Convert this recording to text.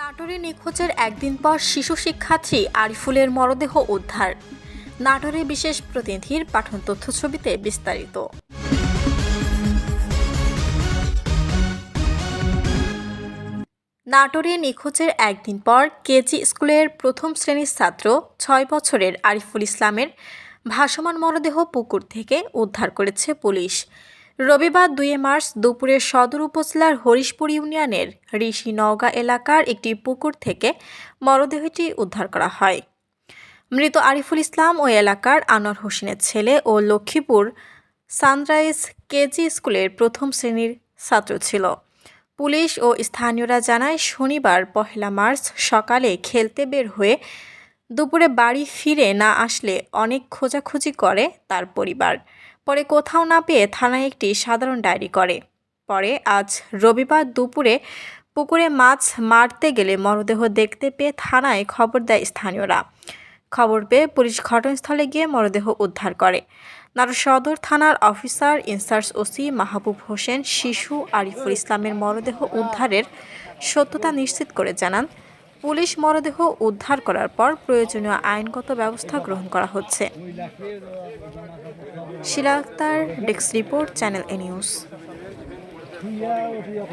নাটোরে নিখোঁজের একদিন পর শিশু শিক্ষার্থী আরিফুলের মরদেহ উদ্ধার। নাটোরে বিশেষ প্রতিনিধির পাঠন তথ্য ছবিতে বিস্তারিত। নাটোরে নিখোঁজের একদিন পর কেজি স্কুলের প্রথম শ্রেণির ছাত্র ছয় বছরের আরিফুল ইসলামের ভাসমান মরদেহ পুকুর থেকে উদ্ধার করেছে পুলিশ। রবিবার দুই মার্চ দুপুরে সদর উপজেলার হরিশপুর ইউনিয়নের ঋষি নওগাঁ এলাকার একটি পুকুর থেকে মরদেহটি উদ্ধার করা হয়। মৃত আরিফুল ইসলাম ওই এলাকার আনোয়ার হোসেনের ছেলে ও লক্ষ্মীপুর সানরাইজ কেজি স্কুলের প্রথম শ্রেণির ছাত্র ছিল। পুলিশ ও স্থানীয়রা জানায়, শনিবার পহেলা মার্চ সকালে খেলতে বের হয়ে দুপুরে বাড়ি ফিরে না আসলে অনেক খোঁজাখুঁজি করে তার পরিবার। পরে কোথাও না পেয়ে থানায় একটি সাধারণ ডায়েরি করে। পরে আজ রবিবার দুপুরে পুকুরে মাছ মারতে গেলে মরদেহ দেখতে পেয়ে থানায় খবর দেয় স্থানীয়রা। খবর পেয়ে পুলিশ ঘটনাস্থলে গিয়ে মরদেহ উদ্ধার করে। নাটোর সদর থানার officer, in charge OC Mahbub Hossain শিশু আরিফুল ইসলামের মরদেহ উদ্ধারের সত্যতা নিশ্চিত করে জানান। পুলিশ মরদেহ উদ্ধার করার পর প্রয়োজনীয় আইনগত ব্যবস্থা গ্রহণ করা হচ্ছে। Shila Akter desk report, channel A news. থুইয়া উঠিয়া